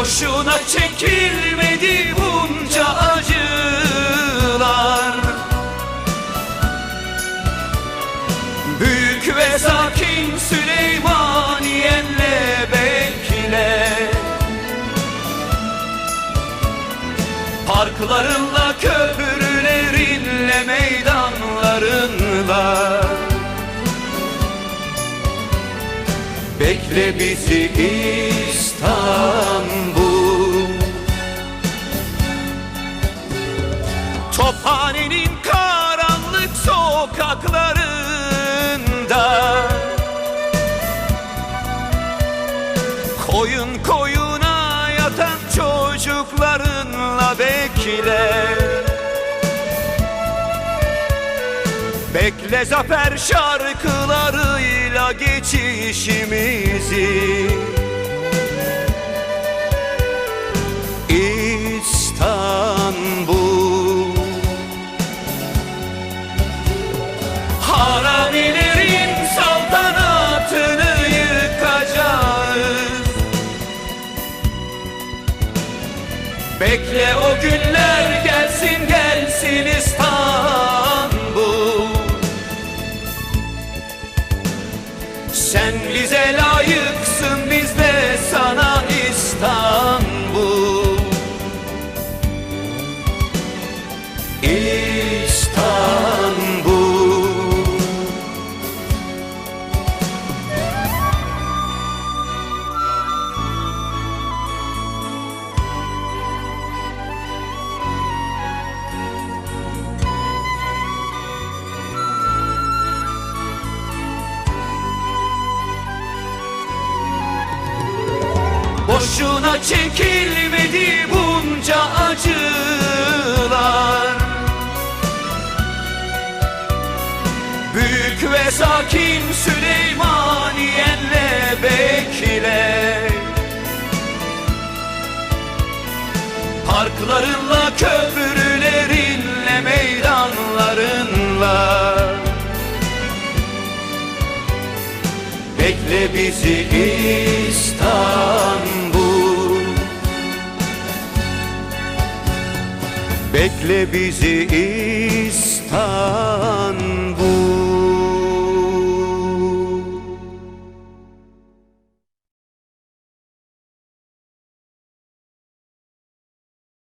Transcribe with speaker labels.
Speaker 1: Boşuna çekilmedi bunca acılar. Büyük ve sakin Süleymaniyenle bekle. Parklarınla, köprülerinle, meydanlarınla Bekle bizi İstanbul. Tophanenin karanlık sokaklarında Koyun koyuna yatan çocuklarınla bekle Bekle zafer şarkılarıyla geçişimizi. İstanbul. Haramilerin saltanatını yıkacağız. Bekle o günler Sen bize layıksın biz de sana İstanbul. İstanbul Boşuna çekilmedi bunca acılar. Büyük ve sakin Süleymaniyenle bekle. Parklarınla, köprülerinle, meydanlarınla. Bekle bizi İstanbul Bekle bizi İstanbul.